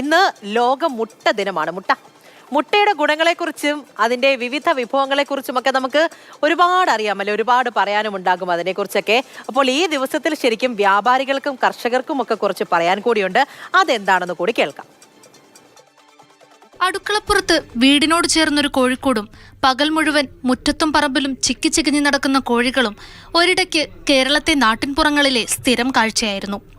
ഇന്ന് ലോക മുട്ട ദിനമാണ് മുട്ട. മുട്ടയുടെ ഗുണങ്ങളെക്കുറിച്ചും അതിന്റെ വിവിധ വിഭവങ്ങളെക്കുറിച്ചുമൊക്കെ നമുക്ക് ഒരുപാട് അറിയാമല്ലോ ഒരുപാട് പറയാനും ഉണ്ടാകും അതിനെക്കുറിച്ചൊക്കെ. അപ്പോൾ ഈ ദിവസത്തിൽ ശരിക്കും വ്യാപാരികൾക്കും കർഷകർക്കും ഒക്കെ കുറച്ച് പറയാൻ കൂടിയുണ്ട്. അതെന്താണെന്ന് കൂടി കേൾക്കാം. അടുക്കളപ്പുറത്ത് വീടിനോട് ചേർന്നൊരു കോഴിക്കോടും പകൽ മുഴുവൻ മുറ്റത്തും പറമ്പിലും ചിക്കി ചികിഞ്ഞു നടക്കുന്ന കോഴികളും ഒരിടയ്ക്ക് കേരളത്തെ നാട്ടിൻപുറങ്ങളിലെ സ്ഥിരം കാഴ്ചയായിരുന്നു.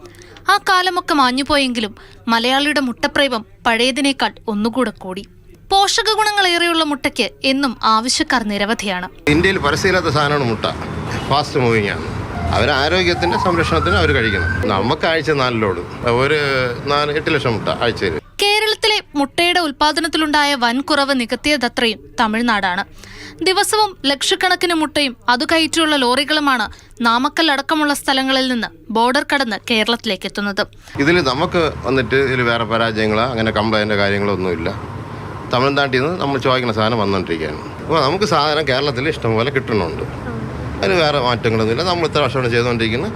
ആ കാലമൊക്കെ മാഞ്ഞുപോയെങ്കിലും മലയാളിയുടെ മുട്ടപ്രേമം പഴയതിനേക്കാൾ ഒന്നുകൂടെ കൂടി. പോഷക ഗുണങ്ങളേറെയുള്ള മുട്ടയ്ക്ക് എന്നും ആവശ്യക്കാർ നിരവധിയാണ്. ഇന്ത്യയിൽ പരസ്യമില്ലാത്ത സാധനമാണ് മുട്ട. ഫാസ്റ്റ് മൂവിംഗ് ആണ്. അവർ ആരോഗ്യത്തിന്റെ സംരക്ഷണത്തിന് അവർ കഴിക്കണം. നമുക്ക് ആഴ്ച നാലിലോട് ഒരു നാല് എട്ട് ലക്ഷം മുട്ട ആഴ്ചയിൽ. കേരളത്തിലെ മുട്ടയുടെ ഉൽപാദനത്തിലുണ്ടായ വൻകുറവ് നികത്തിയതത്രയും തമിഴ്നാടാണ്. ദിവസവും ലക്ഷക്കണക്കിന് മുട്ടയും അതു കയറ്റിയുള്ള ലോറികളുമാണ് നാമക്കൽ അടക്കമുള്ള സ്ഥലങ്ങളിൽ നിന്ന് ബോർഡർ കടന്ന് കേരളത്തിലേക്ക് എത്തുന്നത്. ഇതിൽ നമുക്ക് വന്നിട്ട് ഇതിൽ വേറെ പരാജയങ്ങളോ അങ്ങനെ കംപ്ലൈന്റോ കാര്യങ്ങളോ ഒന്നുമില്ല. തമിഴ്നാട്ടിൽ നിന്ന് നമ്മൾ ചോദിക്കുന്ന സാധനം വന്നുകൊണ്ടിരിക്കുകയാണ് അപ്പോൾ നമുക്ക് സാധനം കേരളത്തിൽ ഇഷ്ടംപോലെ കിട്ടുന്നുണ്ട്. അതിന് വേറെ മാറ്റങ്ങളൊന്നുമില്ല. നമ്മൾ ഇത്ര വർഷമാണ് ചെയ്തുകൊണ്ടിരിക്കുന്നത്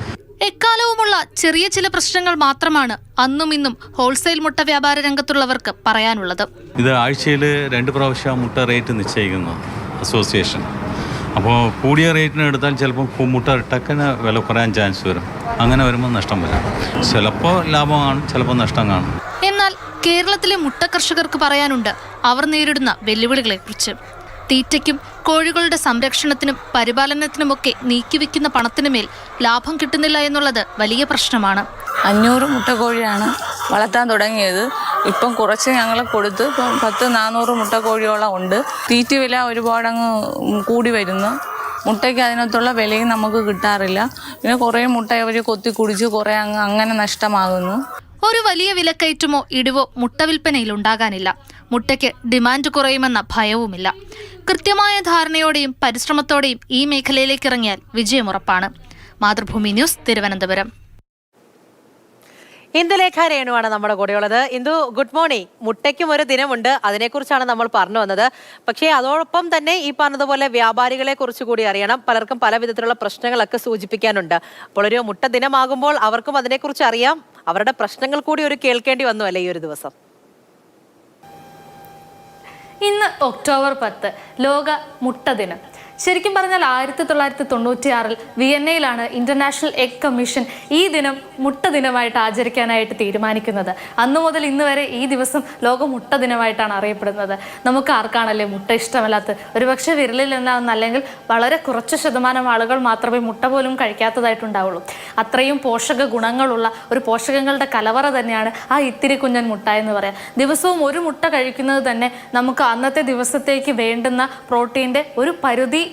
ചെറിയ ചില പ്രശ്നങ്ങൾ മാത്രമാണ് അന്നും ഇന്നും ഹോൾസെയിൽ മുട്ട വ്യാപാര രംഗത്തുള്ളവർക്ക് പറയാനുള്ളത്. ഇത് ആഴ്ചയിൽ രണ്ട് പ്രാവശ്യം മുട്ട റേറ്റ് നിശ്ചയിക്കുന്നു അസോസിയേഷൻ. അപ്പോൾ കൂടിയ റേറ്റിന് എടുത്താൽ ചിലപ്പോൾ മുട്ട ടക്കന് വില കുറയാൻ ചാൻസ് വരും. അങ്ങനെ വരുമ്പോൾ നഷ്ടം വരാം. ചിലപ്പോൾ ലാഭം കാണും ചിലപ്പോൾ നഷ്ടം കാണും. എന്നാൽ കേരളത്തിലെ മുട്ട കർഷകർക്ക് പറയാനുണ്ട് അവർ നേരിടുന്ന വെല്ലുവിളികളെക്കുറിച്ച്. തീറ്റയ്ക്കും കോഴികളുടെ സംരക്ഷണത്തിനും പരിപാലനത്തിനുമൊക്കെ നീക്കിവെക്കുന്ന പണത്തിനുമേൽ ലാഭം കിട്ടുന്നില്ല എന്നുള്ളത് വലിയ പ്രശ്നമാണ്. അഞ്ഞൂറ് മുട്ടക്കോഴിയാണ് വളർത്താൻ തുടങ്ങിയത്. ഇപ്പം കുറച്ച് ഞങ്ങൾ കൊടുത്ത് ഇപ്പം പത്ത് നാനൂറ് മുട്ടക്കോഴിയോളം ഉണ്ട്. തീറ്റ വില ഒരുപാടങ്ങ് കൂടി വരുന്നു. മുട്ടയ്ക്ക് അതിനകത്തുള്ള വിലയും നമുക്ക് കിട്ടാറില്ല. പിന്നെ കുറേ മുട്ട അവർ കൊത്തി കുടിച്ച് കുറേ അങ്ങ് അങ്ങനെ നഷ്ടമാകുന്നു. ഒരു വലിയ വിലക്കയറ്റമോ ഇടിവോ മുട്ട വിൽപ്പനയിൽ ഉണ്ടാകാനില്ല. മുട്ടയ്ക്ക് ഡിമാൻഡ് കുറയുമെന്ന ഭയവുമില്ല. കൃത്യമായ ധാരണയോടെയും പരിശ്രമത്തോടെയും ഈ മേഖലയിലേക്ക് ഇറങ്ങിയാൽ വിജയമുറപ്പാണ്. മാതൃഭൂമി ന്യൂസ് തിരുവനന്തപുരം. ഇന്ദുലേഖ രേണുവാണ് നമ്മുടെ കൂടെയുള്ളത്. ഇന്ദു ഗുഡ് മോർണിംഗ് മുട്ടയ്ക്കും ഒരു ദിനമുണ്ട്. അതിനെക്കുറിച്ചാണ് നമ്മൾ പറഞ്ഞു വന്നത്. പക്ഷേ അതോടൊപ്പം തന്നെ ഈ പറഞ്ഞതുപോലെ വ്യാപാരികളെ കുറിച്ച് കൂടി അറിയണം. പലർക്കും പല വിധത്തിലുള്ള പ്രശ്നങ്ങളൊക്കെ സൂചിപ്പിക്കാനുണ്ട്. അപ്പോൾ ഒരു മുട്ട ദിനമാകുമ്പോൾ അവർക്കും അതിനെക്കുറിച്ച് അറിയാം. അവരുടെ പ്രശ്നങ്ങൾ കൂടി ഒരു കേൾക്കേണ്ടി വന്നു അല്ലേ ഈ ഒരു ദിവസം? ഇന്ന് ഒക്ടോബർ പത്ത് ലോക മുട്ട ദിനം. ശരിക്കും പറഞ്ഞാൽ ആയിരത്തി തൊള്ളായിരത്തി തൊണ്ണൂറ്റിയാറിൽ വിയന്നയിലാണ് ഇന്റർനാഷണൽ എഗ് കമ്മീഷൻ ഈ ദിനം മുട്ട ദിനമായിട്ട് ആചരിക്കാനായിട്ട് തീരുമാനിക്കുന്നത്. അന്നു മുതൽ ഇന്ന് വരെ ഈ ദിവസം ലോക മുട്ട ദിനമായിട്ടാണ് അറിയപ്പെടുന്നത്. നമുക്ക് ആർക്കാണല്ലേ മുട്ട ഇഷ്ടമല്ലാത്ത ഒരുപക്ഷെ വിരലിൽ എണ്ണാവുന്ന അല്ലെങ്കിൽ വളരെ കുറച്ച് ശതമാനം ആളുകൾ മാത്രമേ മുട്ട പോലും കഴിക്കാത്തതായിട്ടുണ്ടാവുള്ളൂ. അത്രയും പോഷക ഗുണങ്ങളുള്ള ഒരു പോഷകങ്ങളുടെ കലവറ തന്നെയാണ് ആ ഇത്തിരി കുഞ്ഞൻ മുട്ട എന്ന് പറയാം. ദിവസവും ഒരു മുട്ട കഴിക്കുന്നത് തന്നെ നമുക്ക് അന്നത്തെ ദിവസത്തേക്ക് വേണ്ടുന്ന പ്രോട്ടീന്റെ ഒരു പരിധി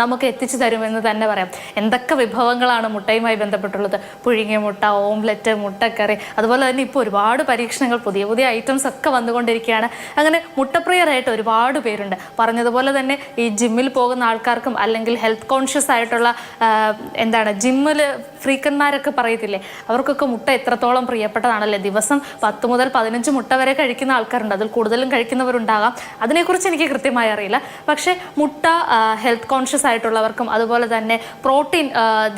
നമുക്ക് എത്തിച്ചു തരുമെന്ന് തന്നെ പറയാം. എന്തൊക്കെ വിഭവങ്ങളാണ് മുട്ടയുമായി ബന്ധപ്പെട്ടുള്ളത്? പുഴുങ്ങിയ മുട്ട ഓംലെറ്റ് മുട്ടക്കറി അതുപോലെ തന്നെ ഇപ്പോൾ ഒരുപാട് പരീക്ഷണങ്ങൾ പുതിയ പുതിയ ഐറ്റംസ് ഒക്കെ വന്നുകൊണ്ടിരിക്കുകയാണ്. അങ്ങനെ മുട്ടപ്രിയരായിട്ട് ഒരുപാട് പേരുണ്ട്. പറഞ്ഞതുപോലെ തന്നെ ഈ ജിമ്മിൽ പോകുന്ന ആൾക്കാർക്കും അല്ലെങ്കിൽ ഹെൽത്ത് കോൺഷ്യസ് ആയിട്ടുള്ള എന്താണ് ജിമ്മിൽ ഫ്രീക്കന്മാരൊക്കെ പറയത്തില്ലേ? അവർക്കൊക്കെ മുട്ട എത്രത്തോളം പ്രിയപ്പെട്ടതാണല്ലേ? ദിവസം പത്ത് മുതൽ പതിനഞ്ച് മുട്ട വരെ കഴിക്കുന്ന ആൾക്കാരുണ്ട്. അതിൽ കൂടുതലും കഴിക്കുന്നവരുണ്ടാകാം. അതിനെക്കുറിച്ച് എനിക്ക് കൃത്യമായി അറിയില്ല. പക്ഷേ മുട്ട ഹെൽത്ത് കോൺഷ്യസ് ആയിട്ടുള്ളവർക്കും അതുപോലെ തന്നെ പ്രോട്ടീൻ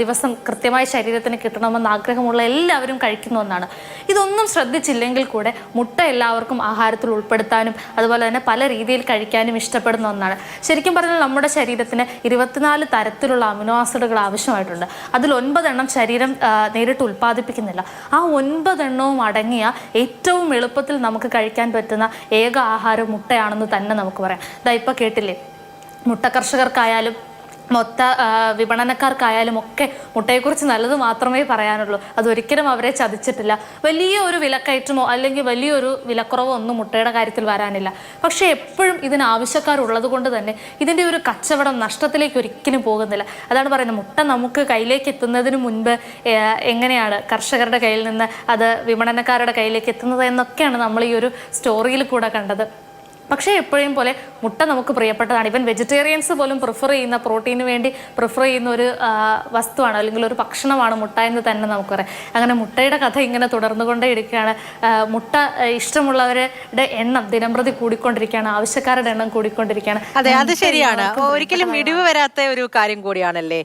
ദിവസം കൃത്യമായി ശരീരത്തിന് കിട്ടണമെന്ന് ആഗ്രഹമുള്ള എല്ലാവരും കഴിക്കുന്ന ഒന്നാണ്. ഇതൊന്നും ശ്രദ്ധിച്ചില്ലെങ്കിൽ കൂടെ മുട്ട എല്ലാവർക്കും ആഹാരത്തിൽ ഉൾപ്പെടുത്താനും അതുപോലെ തന്നെ പല രീതിയിൽ കഴിക്കാനും ഇഷ്ടപ്പെടുന്ന ഒന്നാണ്. ശരിക്കും പറഞ്ഞാൽ നമ്മുടെ ശരീരത്തിന് ഇരുപത്തിനാല് തരത്തിലുള്ള അമിനോ ആസിഡുകൾ ആവശ്യമായിട്ടുണ്ട്. അതിൽ ഒൻപതെണ്ണം ശരീരം നേരിട്ട് ഉൽപ്പാദിപ്പിക്കുന്നില്ല. ആ ഒൻപതെണ്ണവും അടങ്ങിയ ഏറ്റവും എളുപ്പത്തിൽ നമുക്ക് കഴിക്കാൻ പറ്റുന്ന ഏക ആഹാരം മുട്ടയാണെന്ന് തന്നെ നമുക്ക് പറയാം. ഇതാ ഇപ്പം കേട്ടില്ലേ? മുട്ട കർഷകർക്കായാലും മൊത്ത വിപണനക്കാർക്കായാലും ഒക്കെ മുട്ടയെക്കുറിച്ച് നല്ലത് മാത്രമേ പറയാനുള്ളൂ. അതൊരിക്കലും അവരെ ചതിച്ചിട്ടില്ല. വലിയ ഒരു വിലക്കയറ്റമോ അല്ലെങ്കിൽ വലിയൊരു വിലക്കുറവോ ഒന്നും മുട്ടയുടെ കാര്യത്തിൽ വരാനില്ല. പക്ഷേ എപ്പോഴും ഇതിന് ആവശ്യക്കാരുള്ളത് കൊണ്ട് തന്നെ ഇതിന്റെ ഒരു കച്ചവടം നഷ്ടത്തിലേക്ക് ഒരിക്കലും പോകുന്നില്ല. അതാണ് പറയുന്നത് മുട്ട നമുക്ക് കയ്യിലേക്ക് എത്തുന്നതിന് മുൻപ് എങ്ങനെയാണ് കർഷകരുടെ കയ്യിൽ നിന്ന് അത് വിപണനക്കാരുടെ കയ്യിലേക്ക് എത്തുന്നത് എന്നൊക്കെയാണ് നമ്മൾ ഈ ഒരു സ്റ്റോറിയിൽ കൂടെ കണ്ടത്. പക്ഷേ എപ്പോഴും പോലെ മുട്ട നമുക്ക് പ്രിയപ്പെട്ടതാണ്. ഇവൻ വെജിറ്റേറിയൻസ് പോലും പ്രിഫർ ചെയ്യുന്ന പ്രോട്ടീന് വേണ്ടി പ്രിഫർ ചെയ്യുന്ന ഒരു വസ്തുവാണ് അല്ലെങ്കിൽ ഒരു ഭക്ഷണമാണ് മുട്ട എന്ന് തന്നെ നമുക്കറിയാം. പറയാം അങ്ങനെ മുട്ടയുടെ കഥ ഇങ്ങനെ തുടർന്നുകൊണ്ടേ ഇരിക്കുകയാണ്. മുട്ട ഇഷ്ടമുള്ളവരുടെ എണ്ണം ദിനംപ്രതി കൂടിക്കൊണ്ടിരിക്കുകയാണ്. ആവശ്യക്കാരുടെ എണ്ണം കൂടിക്കൊണ്ടിരിക്കുകയാണ്. അതെ അത് ശരിയാണ്. ഒരിക്കലും ഇടിവ് വരാത്ത ഒരു കാര്യം കൂടിയാണല്ലേ?